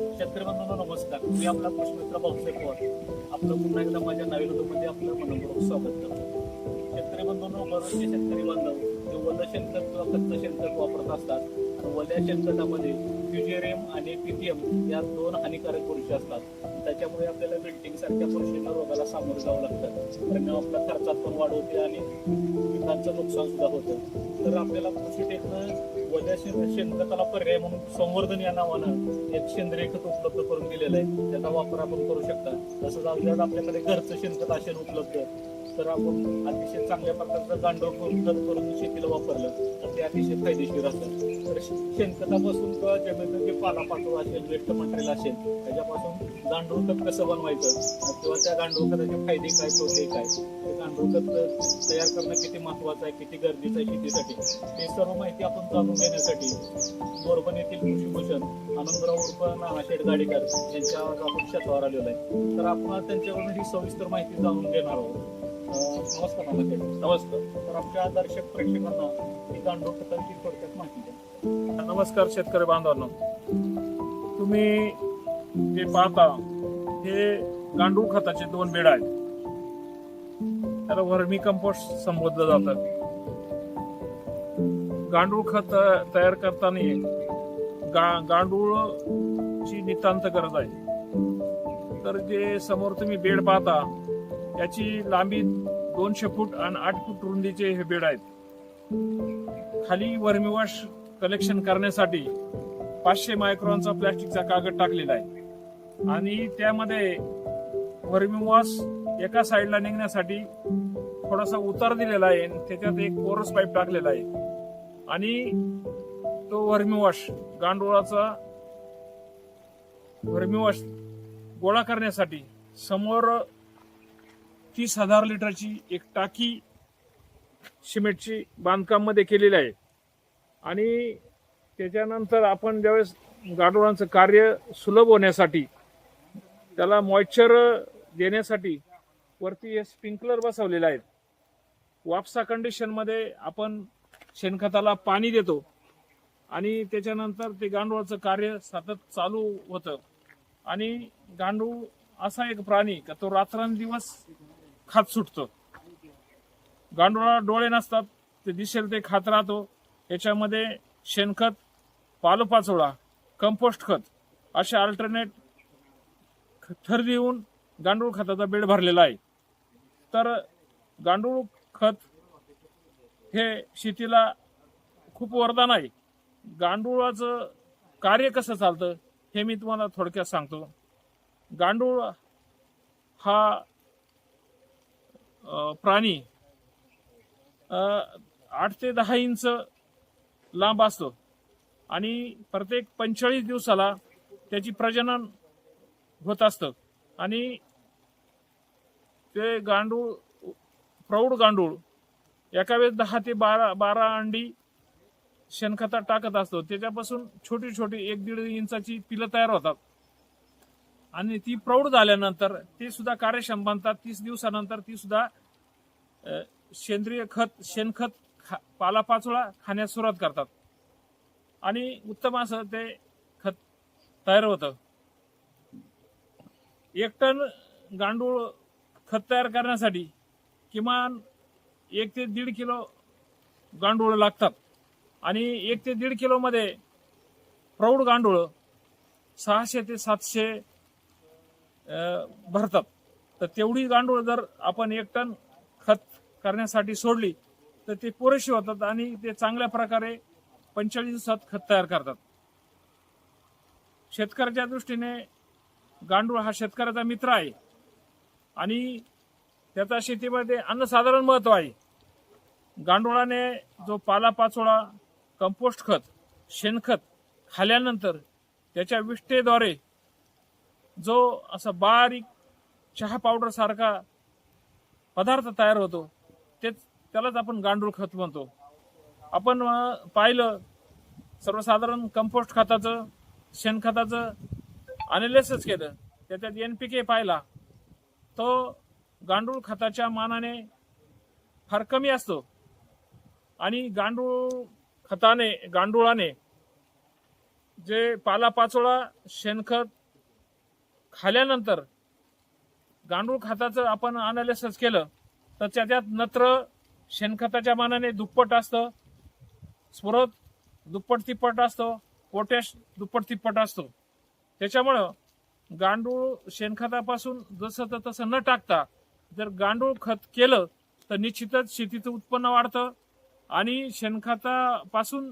शेतकरी बंधूंनो नमस्कार. मी आपला कृषीमित्र भाऊसाहेब पवार आपलं पुन्हा एकदा माझ्या नवीन मध्ये आपलं मनपूर्वक स्वागत करतो. शेतकरी बंधूंनो बरेचसे शेतकरी बांधव जे वल शेणखत किंवा कच्चं शेणखत वापरत असतात वल्या शेणखतामध्ये फ्युजेरियम आणि पीटीएम या दोन हानिकारक बुरशी असतात. त्याच्यामुळे आपल्याला बिल्डिंग सारख्या बुरशींना रोगाला सामोरं जावं लागतं. परिणाम आपल्या खर्चात पण वाढ होते आणि पिकांचं नुकसान सुद्धा होतं. तर आपल्याला कृषी टेकनं वल्या शेणखताला पर्याय म्हणून संवर्धन या नावानं एक सेंद्रिय खत उपलब्ध करून दिलेलं आहे. त्याचा वापर आपण करू शकता. तसंच आपल्याला आपल्याकडे घरचं शेणखत असेल उपलब्ध. तर आपण अतिशय चांगल्या प्रकारचं गांडूळ करून खत करून शेतीला वापरलं. तर ते अतिशय फायदेशीर असतं तर शेणखतापासून किंवा जमिनीत जे पालापाचोळा असेल वेस्ट मटेरियल असेल त्याच्यापासून गांडूळ खत कसं बनवायचं? किंवा त्या गांडूळ खताचे फायदे काय तोटे काय? ते गांडूळ खत तयार करणं किती महत्वाचं आहे किती गरजेचं आहे शेतीसाठी? हे सर्व माहिती आपण जाणून घेण्यासाठी बोरबन येथील कृषीभूषण आनंदराव उर्फ नानाशेठ गाडीकर यांच्या आपण शेतावर आलेलो आहे. तर आपण त्यांच्याकडून ही सविस्तर माहिती जाणून घेणार आहोत. नमस्कार नमस्कार. तर आमच्या दर्शक प्रेक्षकांना ही गांडूळ खतांची थोडक्यात माहिती द्या. नमस्कार शेतकरी बांधवांनो. तुम्ही जे पाहता हे गांडूळ खताचे दोन बेड आहेत. त्याला वर्मी कंपोस्ट संबोधलं जातं गांडूळ खत तयार करताना गा गांडूळची नितांत गरज आहे. तर जे समोर तुम्ही बेड पाहता याची लांबी दोनशे फूट आणि आठ फूट रुंदीचे हे बेड आहेत. खाली वर्मीवॉश कलेक्शन करण्यासाठी पाचशे मायक्रॉनचा प्लास्टिकचा कागद टाकलेला आहे. आणि त्यामध्ये वर्मीवॉश एका साईडला निघण्यासाठी थोडासा उतार दिलेला आहे आणि त्याच्यात एक कोरस पाईप टाकलेला आहे. आणि तो वर्मीवॉश गांडोळाचा वर्मीवॉश गोळा करण्यासाठी समोर तीस हजार लिटरची एक टाकी सिमेंटची बांधकाममध्ये केलेली आहे. आणि त्याच्यानंतर आपण ज्यावेळेस गांडुळांचं कार्य सुलभ होण्यासाठी त्याला मॉइश्चर देण्यासाठी वरती हे स्प्रिंकलर बसवलेले आहेत. वापसा कंडिशनमध्ये आपण शेणखताला पाणी देतो आणि त्याच्यानंतर ते गांडूळाचं कार्य सतत चालू होतं. आणि गांडूळ असा एक प्राणी का तो रात्रंदिवस खात सुटतं. गांडोळा डोळे नसतात ते दिसेल ते खात राहतो. याच्यामध्ये शेणखत पालोपाचोळा कंपोस्ट खत असे अल्टरनेट थर देऊन गांडूळ खताचा बेड भरलेला आहे. तर गांडूळ खत हे शेतीला खूप वरदान आहे. गांडुळाचं कार्य कसं चालतं हे मी तुम्हाला थोडक्यात सांगतो. गांडूळ हा प्राणी आठ ते दहा इंच लांब असतो. आणि प्रत्येक पंचेचाळीस दिवसाला त्याची प्रजनन होत असतं. आणि ते गांडूळ प्रौढ गांडूळ एका वेळेस दहा ते बारा बारा अंडी शेणखतात टाकत असतो. त्याच्यापासून छोटी छोटी एक दीड इंचाची पिलं तयार होतात. आणि ती प्रौढ झाल्यानंतर ते सुद्धा कार्यक्षम बनतात. तीस दिवसानंतर ती सुद्धा सेंद्रिय खत शेणखत खा पालापाचोळा खाण्यास सुरुवात करतात. आणि उत्तम असं ते खत तयार होतं. एक टन गांडूळ खत तयार करण्यासाठी किमान एक ते दीड किलो गांडूळ लागतात. आणि एक ते दीड किलोमध्ये प्रौढ गांडूळ सहाशे ते सातशे भरतात. तर तेवढी गांडूळ जर आपण एक टन खत करण्यासाठी सोडली तर ते पुरेशी होतात आणि ते चांगल्या प्रकारे पंचेचाळीस दिवसात खत तयार करतात. शेतकऱ्याच्या दृष्टीने गांडूळ हा शेतकऱ्याचा मित्र आहे आणि त्याचा शेतीमध्ये अन्नसाधारण महत्त्व आहे. गांडुळाने जो पालापाचोळा कंपोस्ट खत शेणखत खाल्यानंतर त्याच्या विष्ठेद्वारे जो असा बारीक चहा पावडर सारखा पदार्थ तयार होतो तेच त्यालाच आपण गांडूळ खत म्हणतो. आपण पाहिलं सर्वसाधारण कंपोस्ट खताचं शेणखताचं अनालिसिस केलं त्याच्यात एन पी के पाहिला तो गांडूळ खताच्या मानाने फार कमी असतो. आणि गांडूळ खताने गांडुळाने जे पालापाचोळा शेणखत खाल्यानंतर गांडूळ खताचं आपण अनालिसिस केलं तर त्याच्यात नत्र शेणखताच्या मानाने दुप्पट असतं स्फुरत दुप्पट तिप्पट असतो पोटॅश दुप्पट तिप्पट असतो. त्याच्यामुळं गांडूळ शेणखतापासून जसं तर तसं न टाकता जर गांडूळ खत केलं तर निश्चितच शेतीचं उत्पन्न वाढतं आणि शेणखतापासून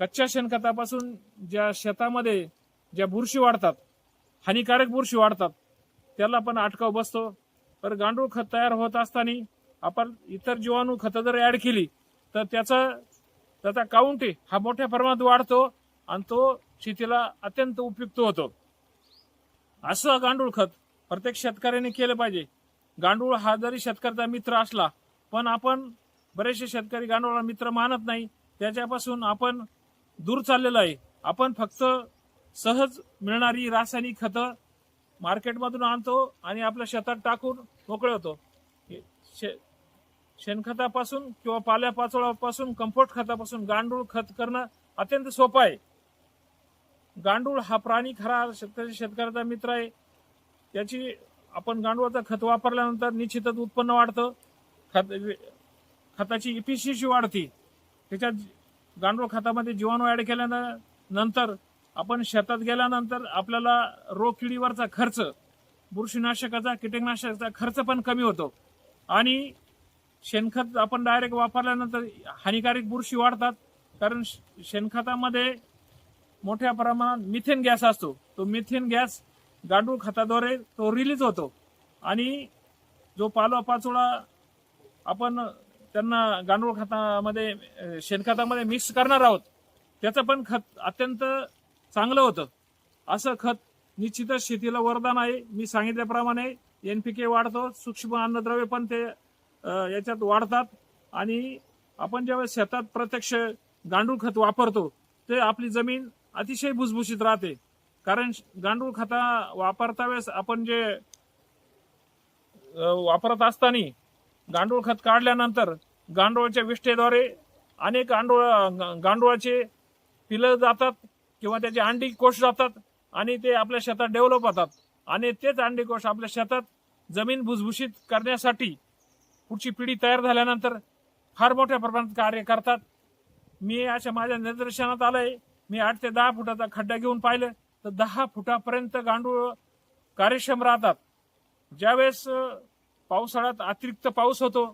कच्च्या शेणखतापासून ज्या शेतामध्ये ज्या बुरशी वाढतात हानिकारक बुरशी वाढतात. त्याला पण अटकाव बसतो. तर गांडूळ खत तयार होत असताना आपण इतर जीवाणू खतं जर ॲड केली तर त्याचा त्याचा काउंट हा मोठ्या प्रमाणात वाढतो आणि तो शेतीला अत्यंत उपयुक्त होतो. असं गांडूळ खत प्रत्येक शेतकऱ्याने केलं पाहिजे. गांडूळ हा जरी शेतकऱ्याचा मित्र असला पण आपण बरेचसे शेतकरी गांडूळाला मित्र मानत नाही. त्याच्यापासून आपण दूर चाललेलो आहे. आपण फक्त सहज मिळणारी रासायनिक खतं मार्केटमधून आणतो आणि आपल्या शेतात टाकून मोकळे होतो शे- शेणखतापासून किंवा पाल्यापाचोळापासून कंपोस्ट खतापासून गांडूळ खत करणं अत्यंत सोपं आहे. गांडूळ हा प्राणी खरा शेतकरी शेतकऱ्याचा मित्र आहे. त्याची आपण गांडूळाचं खत वापरल्यानंतर निश्चितच उत्पन्न वाढतं. खत खताची इफिशियन्सी वाढते. त्याच्यात गांडूळ खतामध्ये जीवाणू ऍड केल्यानंतर आपण शेतात गेल्यानंतर आपल्याला रोग किडीवरचा खर्च बुरशीनाशकाचा कीटकनाशकाचा खर्च पण कमी होतो. आणि शेणखत आपण डायरेक्ट वापरल्यानंतर हानिकारक बुरशी वाढतात. कारण शेणखतामध्ये मोठ्या प्रमाणात मिथेन गॅस असतो. तो मिथेन गॅस गांडूळ खताद्वारे तो रिलीज होतो. आणि जो पालोपाचोळा आपण त्यांना गांडूळ खतामध्ये शेणखतामध्ये मिक्स करणार आहोत त्याचं पण खत अत्यंत चांगलं होतं. असं खत निश्चितच शेतीला वरदान आहे. मी सांगितल्याप्रमाणे एन पी के वाढतो सूक्ष्म अन्नद्रव्य पण ते याच्यात वाढतात. आणि आपण जेव्हा शेतात प्रत्यक्ष गांडूळ खत वापरतो ते आपली जमीन अतिशय भुसभुशीत राहते. कारण गांडूळ खता वापरता वेळेस आपण जे वापरत असताना गांडूळ खत काढल्यानंतर गांडूळाच्या विष्ठेद्वारे अनेक गांडूळ गांडूळाचे पिलं जातात. किंवा त्याचे अंडी कोश जातात आणि ते आपल्या शेतात डेव्हलप होतात. आणि तेच अंडी कोश आपल्या शेतात जमीन भुसभुशीत करण्यासाठी पुढची पिढी तयार झाल्यानंतर फार मोठ्या प्रमाणात कार्य करतात. मी अशा माझ्या निदर्शनात आलंय. मी आठ ते दहा फुटाचा खड्डा घेऊन पाहिलं तर दहा फुटापर्यंत गांडूळ कार्यक्षम राहतात. ज्यावेळेस पावसाळ्यात अतिरिक्त पाऊस होतो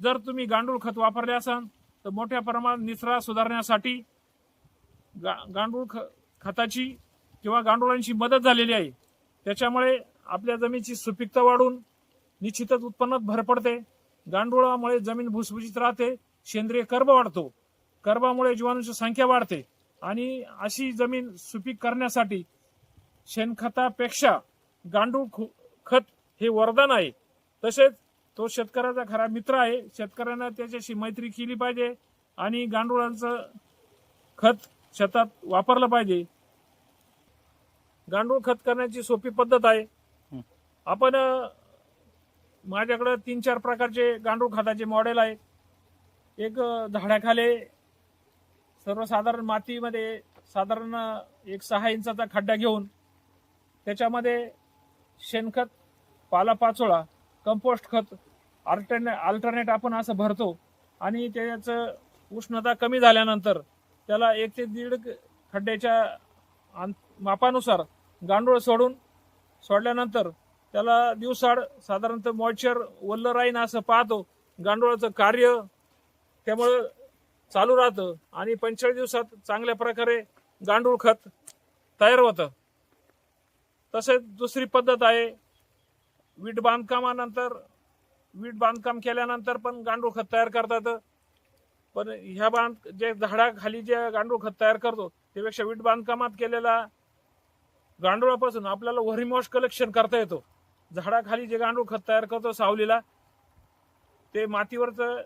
जर तुम्ही गांडूळ खत वापरले असाल तर मोठ्या प्रमाणात निचरा सुधारण्यासाठी गा- गांडूळ ख- खताची किंवा गांडुळांची मदत झालेली आहे. त्याच्यामुळे आपल्या जमिनीची सुपीकता वाढून निश्चितच उत्पन्नात भर पडते. गांडुळामुळे जमीन भुसभुशीत राहते. सेंद्रिय कर्ब वाढतो. कर्बामुळे जीवाणूची संख्या वाढते. आणि अशी जमीन सुपीक करण्यासाठी शेणखतापेक्षा गांडूळ खु- खत हे वरदान आहे. तसेच तो शेतकऱ्याचा खरा मित्र आहे. शेतकऱ्यांना त्याच्याशी मैत्री केली पाहिजे. आणि गांडुळांचं खत शेतात वापरलं पाहिजे. गांडूळ खत करण्याची सोपी पद्धत आहे. आपण माझ्याकडे तीन चार प्रकारचे गांडूळ खताचे मॉडेल आहेत एक झाडाखाली सर्वसाधारण मातीमध्ये साधारण एक सहा इंचाचा खड्डा घेऊन त्याच्यामध्ये शेणखत पालापाचोळा कंपोस्ट खत अल्टरने अल्टरनेट आपण असं भरतो आणि त्याचं उष्णता कमी झाल्यानंतर त्याला एक ते दीड खड्ड्याच्या मापानुसार गांडूळ सोडून सोडल्यानंतर त्याला दिवसाड साधारणतः मॉइश्चर वल्ल राहीन असं पाहतो. गांडुळाचं कार्य त्यामुळं चालू राहतं आणि पंचेचाळीस दिवसात चांगल्या प्रकारे गांडूळ खत तयार होतं. तसेच दुसरी पद्धत आहे वीट बांधकामानंतर वीट बांधकाम केल्यानंतर पण गांडूळ खत तयार करतात. पण ह्या बांध जे झाडाखाली जे गांडूळ खत तयार करतो त्यापेक्षा वीट बांधकामात केलेला गांडुळापासून आपल्याला व्हरिमॉश कलेक्शन करता येतो. झाडाखाली जे गांडूळ खत तयार करतो सावलीला ते मातीवरचं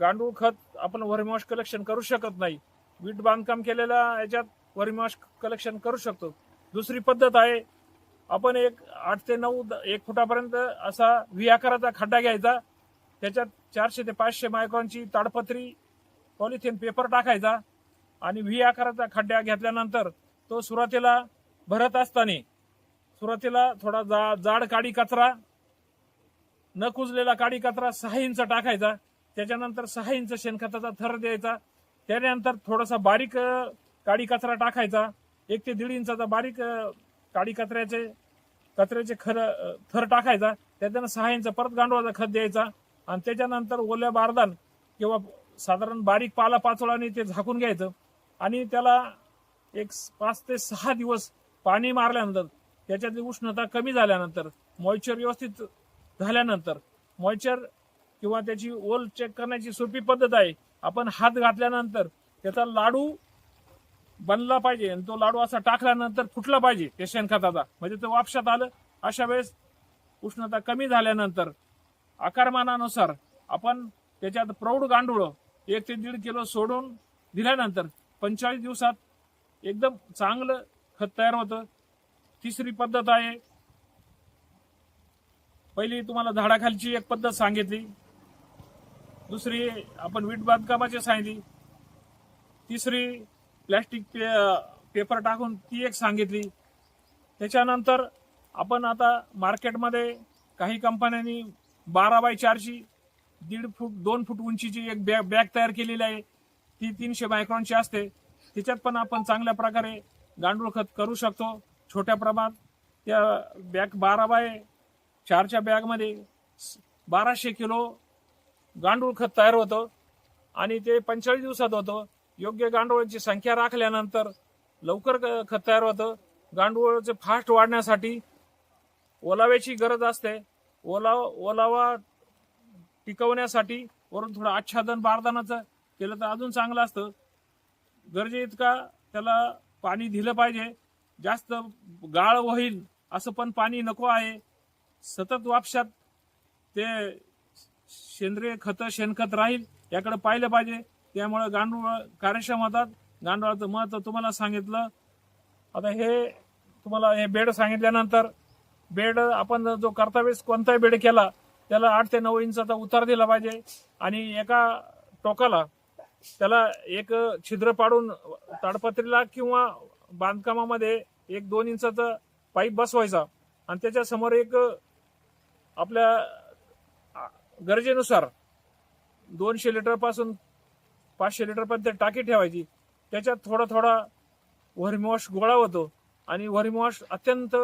गांडूळ खत आपण व्हरिमॉश कलेक्शन करू शकत नाही. वीट बांधकाम केलेल्या याच्यात व्हरिमॉश कलेक्शन करू शकतो. दुसरी पद्धत आहे आपण एक आठ ते नऊ द- एक फुटापर्यंत असा व्ही आकाराचा खड्डा घ्यायचा. त्याच्यात चारशे ते पाचशे मायक्रॉनची ताडपत्री पॉलिथिन पेपर टाकायचा आणि व्ही आकाराचा खड्ड्या घेतल्यानंतर तो सुरुवातीला भरत असताना सुरुवातीला थोडा जा जाड काडी कचरा न कुजलेला काडी कचरा सहा इंच टाकायचा त्याच्यानंतर सहा इंच शेणखताचा थर द्यायचा त्यानंतर थोडासा बारीक काडी कचरा टाकायचा एक ते दीड इंचाचा बारीक काडी कचऱ्याचे कचऱ्याचे खर थर टाकायचा त्याच्यानं सहा इंच परत गांडवाचा खत द्यायचा आणि त्याच्यानंतर ओल्या बारदान किंवा साधारण बारीक पाला पाचोळाने ते झाकून घ्यायचं. आणि त्याला एक पाच ते सहा दिवस पाणी मारल्यानंतर त्याच्यातली उष्णता कमी झाल्यानंतर मॉइश्चर व्यवस्थित झाल्यानंतर मॉइश्चर किंवा त्याची ओल चेक करण्याची सोपी पद्धत आहे. आपण हात घातल्यानंतर त्याचा लाडू बनला पाहिजे आणि तो लाडू असा टाकल्यानंतर फुटला पाहिजे ते शेणखताचा म्हणजे तो वापशात आलं अशा वेळेस उष्णता कमी झाल्यानंतर आकारमानानुसार आपण त्याच्यात प्रौढ गांडूळ एक ते दीड किलो सोडून दिल्यानंतर पंचेचाळीस दिवसात एकदम चांगलं खत तयार होतं. तिसरी पद्धत आहे. पहिली तुम्हाला झाडाखालची एक पद्धत सांगितली. दुसरी आपण वीट बांधकामाची सांगितली. तिसरी प्लॅस्टिक पे पेपर टाकून ती एक सांगितली. त्याच्यानंतर आपण आता मार्केटमध्ये काही कंपन्यांनी बारा बाय चारची दीड फूट दोन फूट उंचीची एक बॅग बॅग तयार केलेली आहे. ती तीनशे मायक्रॉनची असते. त्याच्यात पण आपण चांगल्या प्रकारे गांडूळ खत करू शकतो. छोट्या प्रमाणात त्या बॅग बारा बाय चारच्या बॅगमध्ये बाराशे किलो गांडूळ खत तयार होतं. आणि ते पंचेचाळीस दिवसात होतं. योग्य गांडूळाची संख्या राखल्यानंतर लवकर क- खत तयार होतं. गांडूळाचे फास्ट वाढण्यासाठी ओलाव्याची गरज असते. ओलावा ओलावा टिकवण्यासाठी वरून थोडं आच्छादन बारदानाचं केलं तर अजून चांगलं असतं. गरजे इतका त्याला पाणी दिलं पाहिजे. जास्त गाळ होईल असं पण पाणी नको आहे. सतत वापशात ते सेंद्रिय खतं शेणखत राहील याकडे पाहिलं पाहिजे. त्यामुळे गांडूळ कार्यक्षम होतात. गांडूळाचं महत्त्व तुम्हाला सांगितलं. आता हे तुम्हाला हे बेड सांगितल्यानंतर बेड आपण जो करतावेळेस कोणताही बेड केला त्याला आठ ते नऊ इंचाचा उतार दिला पाहिजे आणि एका टोकाला त्याला एक छिद्र पाडून ताडपत्रीला किंवा बांधकामामध्ये एक दोन इंचाचा पाईप बसवायचा आणि त्याच्यासमोर एक आपल्या गरजेनुसार दोनशे लिटरपासून पाचशे लिटर पर्यंत टाकी ठेवायची. त्याच्यात थोडा थोडा व्हर्मिवॉश गोळा होतो आणि व्हर्मिवॉश अत्यंत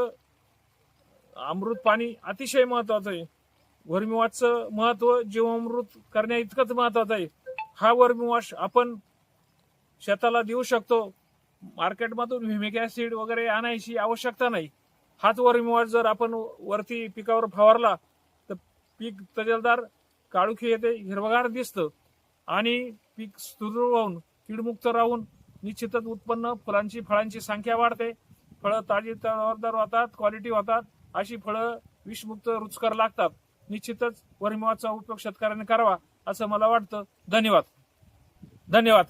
अमृत पाणी अतिशय महत्वाचं आहे. वर्मीवाशचं महत्त्व जीवामृत करण्या इतकंच महत्वाचं आहे. हा वर्मीवाश आपण शेताला देऊ शकतो. मार्केटमधून व्हिमिक ऍसिड वगैरे आणायची आवश्यकता नाही. हाच वर्मीवाश जर आपण वरती पिकावर फवारला तर पीक तजेलदार काळुखी येते हिरवगार दिसतं. आणि पीक सुदृढ राहून कीडमुक्त राहून निश्चितच उत्पन्न फुलांची फळांची संख्या वाढते. फळं ताजी तडफदार होतात क्वालिटी होतात अशी फळं विषमुक्त रुचकर लागतात. निश्चितच वर्मीवाचा उपयोग शेतकऱ्यांनी करावा असं मला वाटतं. धन्यवाद. धन्यवाद.